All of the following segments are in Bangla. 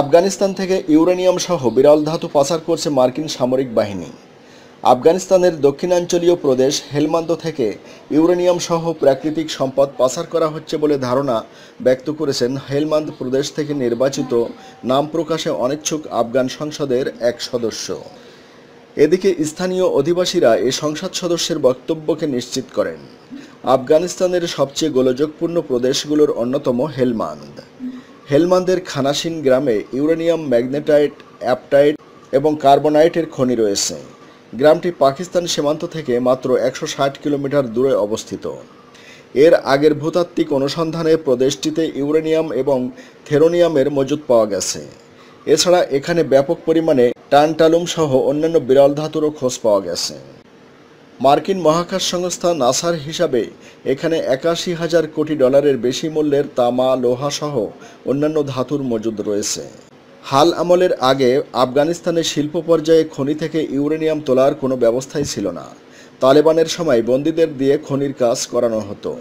আফগানিস্তান থেকে ইউরেনিয়াম সহ বিরল ধাতু পাচার করছে মার্কিন সামরিক বাহিনী। আফগানিস্তানের দক্ষিণাঞ্চলীয় প্রদেশ হেলমান্দ থেকে ইউরেনিয়াম সহ প্রাকৃতিক সম্পদ পাচার করা হচ্ছে বলে ধারণা ব্যক্ত করেছেন হেলমান্দ প্রদেশ থেকে নির্বাচিত নাম প্রকাশে অনিচ্ছুক আফগান সংসদের এক সদস্য। এদিকে স্থানীয় অধিবাসীরা এ সংসদ সদস্যের বক্তব্যকে নিশ্চিত করেন। আফগানিস্তানের সবচেয়ে গোলযোগপূর্ণ প্রদেশগুলোর অন্যতম হেলমান্দ। হেলমান্দের খানাসিন গ্রামে ইউরেনিয়াম ম্যাগনেটাইট, অ্যাপটাইট এবং কার্বনাইটের খনি রয়েছে। গ্রামটি পাকিস্তান সীমান্ত থেকে মাত্র একশো ষাট কিলোমিটার দূরে অবস্থিত। এর আগের ভূতাত্ত্বিক অনুসন্ধানে প্রদেশটিতে ইউরেনিয়াম এবং থেরোনিয়ামের মজুদ পাওয়া গেছে। এছাড়া এখানে ব্যাপক পরিমাণে টানটালুম সহ অন্যান্য বিরল ধাতুরও খোঁজ পাওয়া গেছে। মার্কিন মহাকাশ সংস্থা নাসার হিসাবে এখানে একাশি হাজার কোটি ডলারের বেশি মূল্যের তামা, লোহা সহ অন্যান্য ধাতুর মজুদ রয়েছে। হাল আমলের আগে আফগানিস্তানের শিল্প পর্যায়ে খনি থেকে ইউরেনিয়াম তোলার কোনো ব্যবস্থাই ছিল না। তালেবানের সময় বন্দীদের দিয়ে খনির কাজ করানো হতো।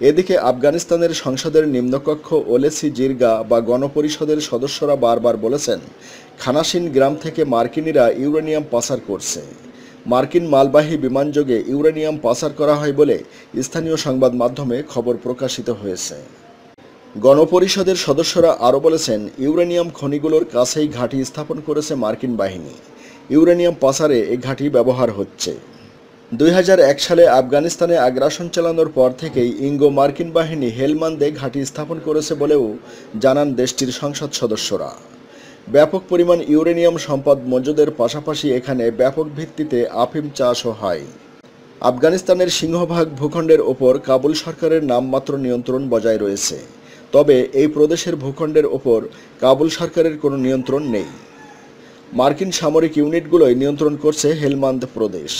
এদিকে আফগানিস্তানের সংসদের নিম্নকক্ষ ওলেসি জিরগা বা গণপরিষদের সদস্যরা বারবার বলেছেন, খানাসিন গ্রাম থেকে মার্কিনিরা ইউরেনিয়াম পাচার করছে। মার্কিন মালবাহী বিমানযোগে ইউরেনিয়াম পাচার করা হয় বলে স্থানীয় সংবাদ মাধ্যমে খবর প্রকাশিত হয়েছে। গণপরিষদের সদস্যরা আরও বলেছেন, ইউরেনিয়াম খনিগুলোর কাছেই ঘাঁটি স্থাপন করেছে মার্কিন বাহিনী। ইউরেনিয়াম পাচারে এই ঘাঁটি ব্যবহার হচ্ছে। দুই হাজার এক সালে আফগানিস্তানে আগ্রাসন চালানোর পর থেকেই ইঙ্গো মার্কিন বাহিনী হেলমান্দে ঘাঁটি স্থাপন করেছে বলেও জানান দেশটির সংসদ সদস্যরা। ব্যাপক পরিমাণ ইউরেনিয়াম সম্পদ মজুদের পাশাপাশি এখানে ব্যাপক ভিত্তিতে আফিম চাষও হয়। আফগানিস্তানের সিংহভাগ ভূখণ্ডের ওপর কাবুল সরকারের নামমাত্র নিয়ন্ত্রণ বজায় রয়েছে। তবে এই প্রদেশের ভূখণ্ডের ওপর কাবুল সরকারের কোনো নিয়ন্ত্রণ নেই। মার্কিন সামরিক ইউনিটগুলোই নিয়ন্ত্রণ করছে হেলমান্দ প্রদেশ।